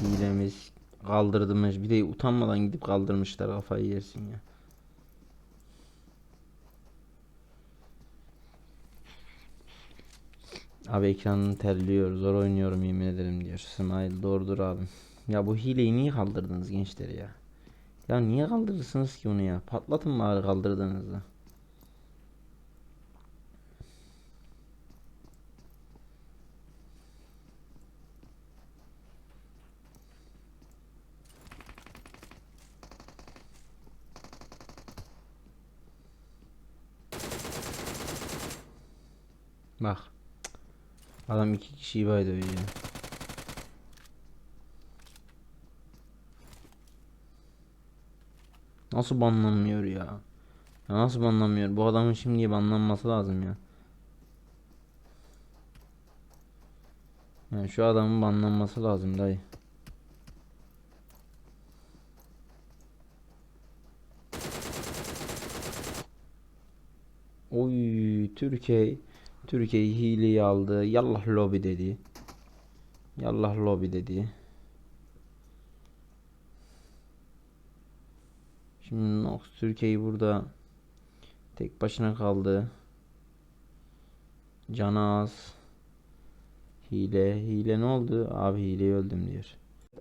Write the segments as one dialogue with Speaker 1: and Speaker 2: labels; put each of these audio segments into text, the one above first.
Speaker 1: hilemiz kaldırdığımız bir de utanmadan gidip kaldırmışlar kafayı yersin ya. Abi ekranını terliyor zor oynuyorum yemin ederim diyor. Smile doğrudur abim. Ya bu hileyi niye kaldırdınız gençler ya? Ya niye kaldırırsınız ki onu ya? Patlatın bari kaldırdığınızda. Bak. Adam iki kişiyi baydı ya. Nasıl banlanmıyor ya? Ya nasıl banlanmıyor? Bu adamın şimdi banlanması lazım ya. Yani şu adamın banlanması lazım dayı. Oy Türkiye Türkiye hileyi aldı. Yallah lobi dedi. Yallah lobi dedi. Şimdi Nox Türkiye'yi burada tek başına kaldı. Canaz. Hile. Hile ne oldu? Abi hileyi öldüm diyor.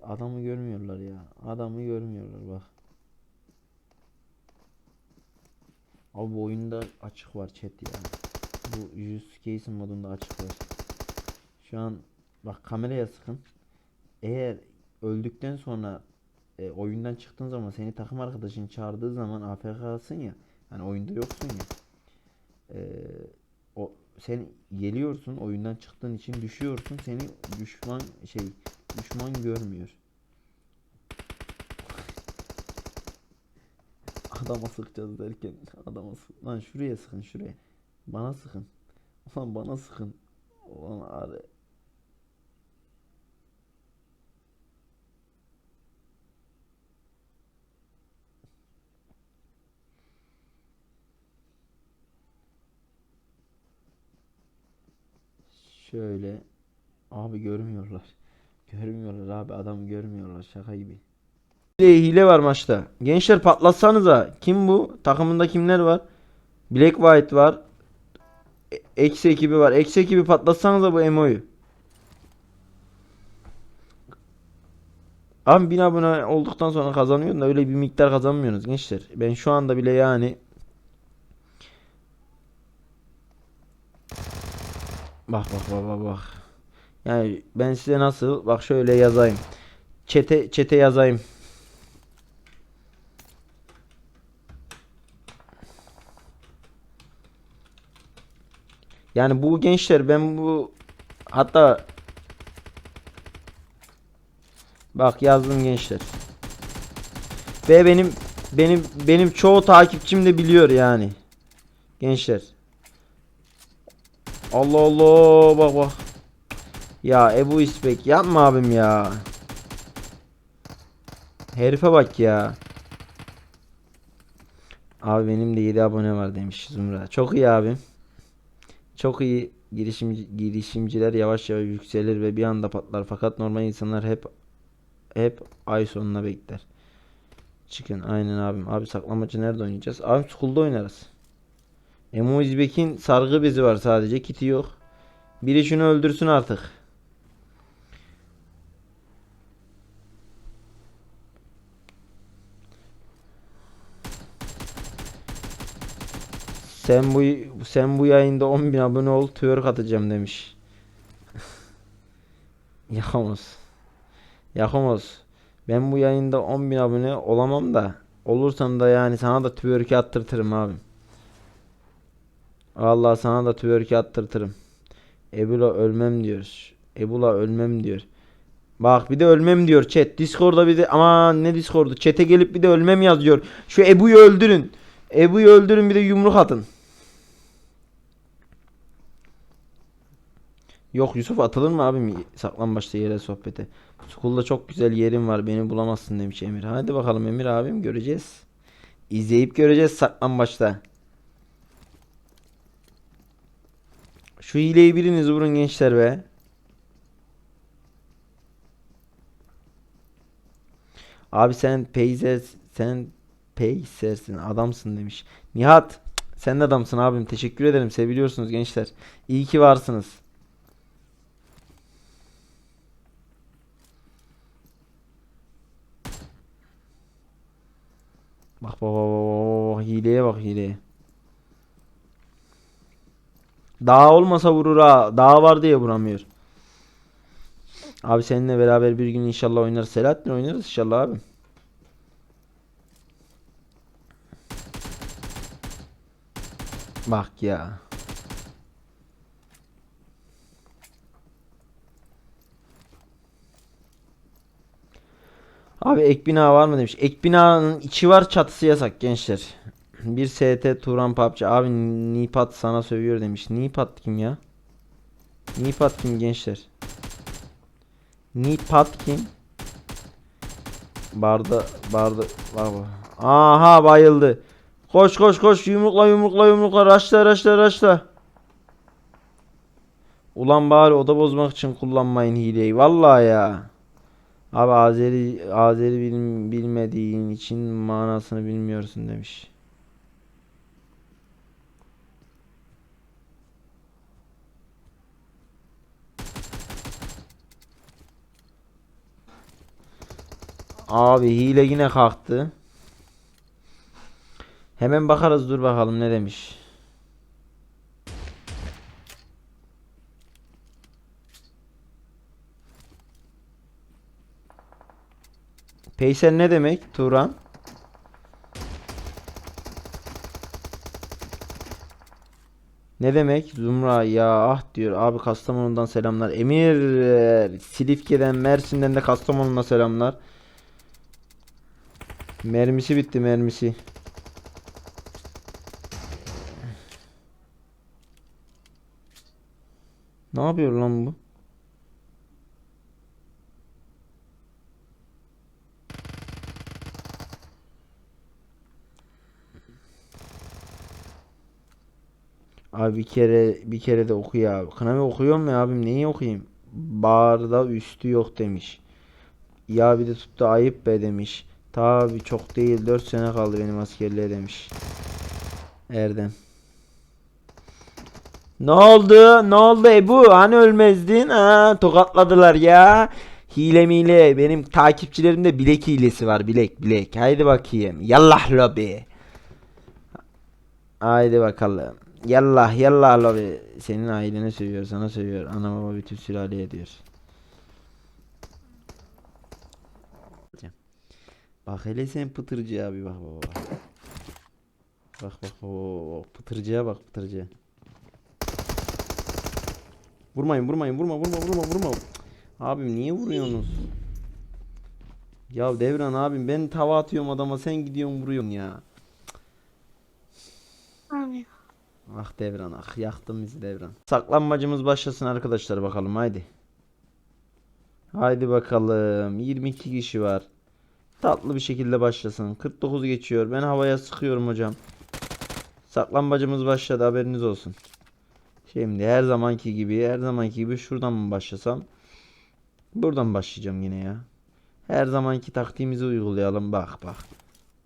Speaker 1: Adamı görmüyorlar ya. Adamı görmüyorlar bak. Abi bu oyunda açık var chat ya. Bu yüz case modunda açık var. Şu an bak kameraya sıkın. Eğer öldükten sonra e, oyundan çıktığın zaman seni takım arkadaşın çağırdığı zaman AFK'sın ya. Hani oyunda yoksun ya. E, o sen geliyorsun oyundan çıktığın için düşüyorsun. Seni düşman şey düşman görmüyor. Adama sıkacağız derken adama sık. Lan şuraya sıkın şuraya. Bana sıkın. Ulan bana sıkın. Ulan abi. Şöyle. Abi görmüyorlar. Görmüyorlar abi adam görmüyorlar şaka gibi. Hile, var maçta. Gençler patlatsanıza. Kim bu? Takımında kimler var? Black White var. E- Eksi ekibi var. Eksi ekibi patlatsanıza bu emoyu. Abi 1000 abone olduktan sonra kazanıyorsun da öyle bir miktar kazanmıyorsunuz gençler. Ben şu anda bile yani Bak bak bak bak bak. Yani ben size nasıl bak şöyle yazayım. Çete çete yazayım. Yani bu gençler ben bu hatta bak yazdım gençler. Ve benim benim benim çoğu takipçim de biliyor yani. Gençler. Allah Allah bak bak. Ya Ebu İspek yapma abim ya. Herife bak ya. Abi benim de 7 abone var demiş Zümra. Çok iyi abim. Çok iyi girişimci, girişimciler yavaş yavaş yükselir ve bir anda patlar. Fakat normal insanlar hep hep ay sonuna bekler. Çıkın aynen abim. Abi saklamacı nerede oynayacağız? Abi school'da oynarız. Emo İzbek'in sargı bezi var sadece. Kiti yok. Biri şunu öldürsün artık. Sen bu sen bu yayında 10.000 abone ol twerk atacağım demiş. Yakamaz. Yakamaz. Ben bu yayında 10.000 abone olamam da olursam da yani sana da twerk attırtırım abim. Vallahi sana da twerk attırtırım. Ebula ölmem diyor. Ebula ölmem diyor. Bak bir de ölmem diyor chat. Discord'da bir de aman ne Discord'u. Chat'e gelip bir de ölmem yazıyor. Şu Ebu'yu öldürün. Ebu'yu öldürün bir de yumruk atın. Yok Yusuf atılır mı abim saklambaçta yere sohbete. School'da çok güzel yerim var beni bulamazsın demiş Emir. Hadi bakalım Emir abim göreceğiz. İzleyip göreceğiz saklambaçta. Şu hileyi biriniz vurun gençler be. Abi sen peyzer sen peysersin adamsın demiş. Nihat sen de adamsın abim. Teşekkür ederim. Seviliyorsunuz gençler. İyi ki varsınız. Bak bak bak hileye bak hileye. Dağ olmasa vurur ha. Dağ var diye vuramıyor. Abi seninle beraber bir gün inşallah oynarız. Selahattin oynarız inşallah abi. Bak ya. Abi ek bina var mı demiş. Ek binanın içi var çatısı yasak gençler. Bir ST Turan PUBG. Abi Nipat sana sövüyor demiş. Nipat kim ya? Nipat kim gençler? Nipat kim? Barda barda bak. Aha bayıldı. Koş koş koş yumrukla yumrukla yumrukla raşla raşla raşla. Ulan bari oda bozmak için kullanmayın hileyi. Vallahi ya. Abi Azeri Azeri bil- bilmediğin için manasını bilmiyorsun demiş. Abi hile yine kalktı. Hemen bakarız dur bakalım ne demiş. Paysel ne demek Turan? Ne demek? Zumra ya ah diyor. Abi Kastamonu'dan selamlar. Emir e, Silifke'den Mersin'den de Kastamonu'na selamlar. Mermisi bitti mermisi. Ne yapıyor lan bu? Abi bir kere bir kere de oku ya. Kınavı okuyor mu ya abim? Neyi okuyayım? Barda üstü yok demiş. Ya bir de tuttu ayıp be demiş. Tabi çok değil 4 sene kaldı benim askerliğe demiş. Erdem. Ne oldu? Ne oldu Ebu? Hani ölmezdin? Ha, tokatladılar ya. Hile mile. Benim takipçilerimde bilek hilesi var. Bilek bilek. Haydi bakayım. Yallah lobi. Haydi bakalım. Yallah yallah lobi. Senin aileni seviyor. Sana seviyor. Ana baba bütün sülaleye diyor. Bak hele sen pıtırcıya abi bak bak bak. Bak bak o pıtırcıya bak pıtırcıya. Vurmayın vurmayın vurma vurma vurma vurma. Abim niye vuruyorsunuz? Ya Devran abim ben tava atıyorum adama sen gidiyorsun vuruyorsun ya.
Speaker 2: Abi.
Speaker 1: Ah Devran ah yaktın bizi Devran. Saklanmacımız başlasın arkadaşlar bakalım haydi. Haydi bakalım 22 kişi var. Tatlı bir şekilde başlasın. 49 geçiyor. Ben havaya sıkıyorum hocam. Saklanmacımız başladı haberiniz olsun. Şimdi her zamanki gibi her zamanki gibi şuradan mı başlasam? Buradan başlayacağım yine ya. Her zamanki taktiğimizi uygulayalım. Bak bak.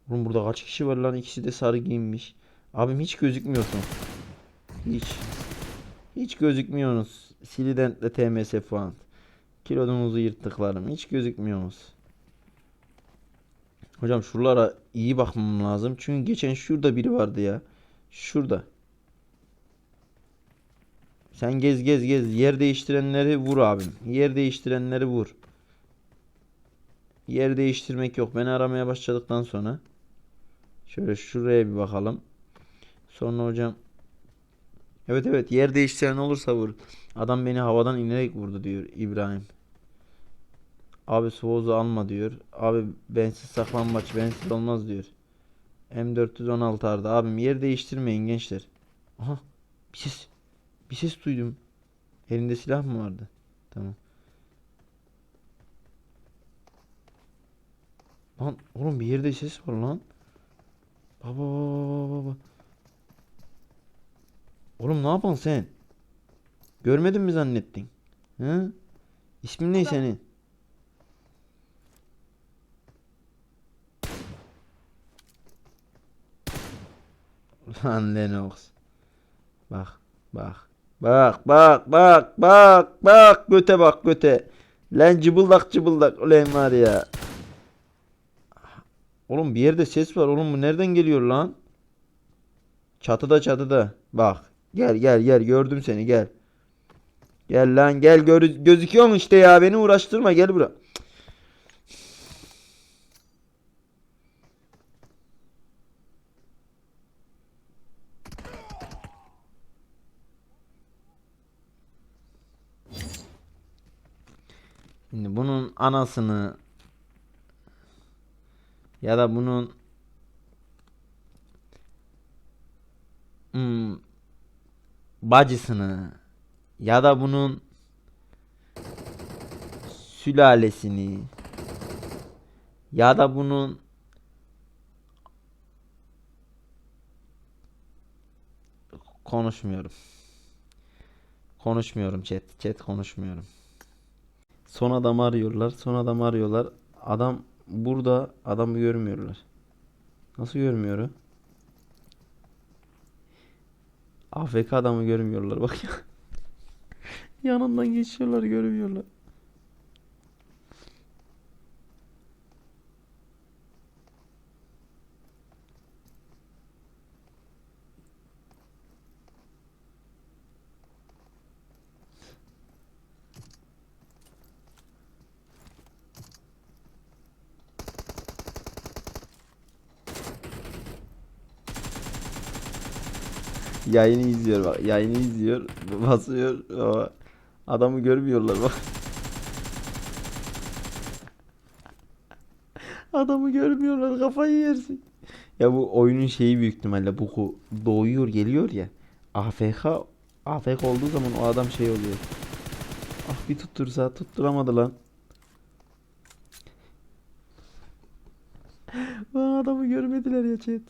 Speaker 1: Oğlum burada kaç kişi var lan? İkisi de sarı giyinmiş. Abim hiç gözükmüyorsun. Hiç. Hiç gözükmüyorsunuz. Silident'le TMS Fuant. Kilodunuzu yırttıklarım. Hiç gözükmüyorsunuz. Hocam şuralara iyi bakmam lazım. Çünkü geçen şurada biri vardı ya. Şurada. Sen gez gez gez. Yer değiştirenleri vur abim. Yer değiştirenleri vur. Yer değiştirmek yok. Beni aramaya başladıktan sonra. Şöyle şuraya bir bakalım. Sonra hocam. Evet evet yer değiştiren olursa vur. Adam beni havadan inerek vurdu diyor İbrahim. Abi Suoz'u alma diyor. Abi bensiz saklanmaç bensiz olmaz diyor. M416 Arda. Abim yer değiştirmeyin gençler. Aha bir ses. Bir ses duydum. Elinde silah mı vardı? Tamam. Lan oğlum bir yerde ses var lan. Baba baba baba. Oğlum ne yapan sen? Görmedin mi zannettin? He? İsmin ne senin? Lan Lennox. Bak, bak. Bak, bak, bak, bak, bak. Göte bak, göte. Lan cıbıldak cıbıldak. Ulan var ya. Oğlum bir yerde ses var. Oğlum bu nereden geliyor lan? Çatıda çatıda. Bak gel gel gel. Gördüm seni. Gel. Gel lan. Gel. Gör gözüküyorsun işte ya? Beni uğraştırma. Gel buraya. Şimdi bunun anasını ya da bunun bacısını ya da bunun sülalesini ya da bunun konuşmuyorum. Konuşmuyorum chat. Chat konuşmuyorum. Son adamı arıyorlar. Son adamı arıyorlar. Adam burada adamı görmüyorlar. Nasıl görmüyor? o? AFK adamı görmüyorlar bak ya. Yanından geçiyorlar görmüyorlar. Yayını izliyor bak. Yayını izliyor. Basıyor. Ama adamı görmüyorlar bak. Adamı görmüyorlar. Kafayı yersin. Ya bu oyunun şeyi büyük ihtimalle bu doğuyor geliyor ya. AFK AFK olduğu zaman o adam şey oluyor. Ah bir tuttursa tutturamadı lan. Lan adamı görmediler ya chat.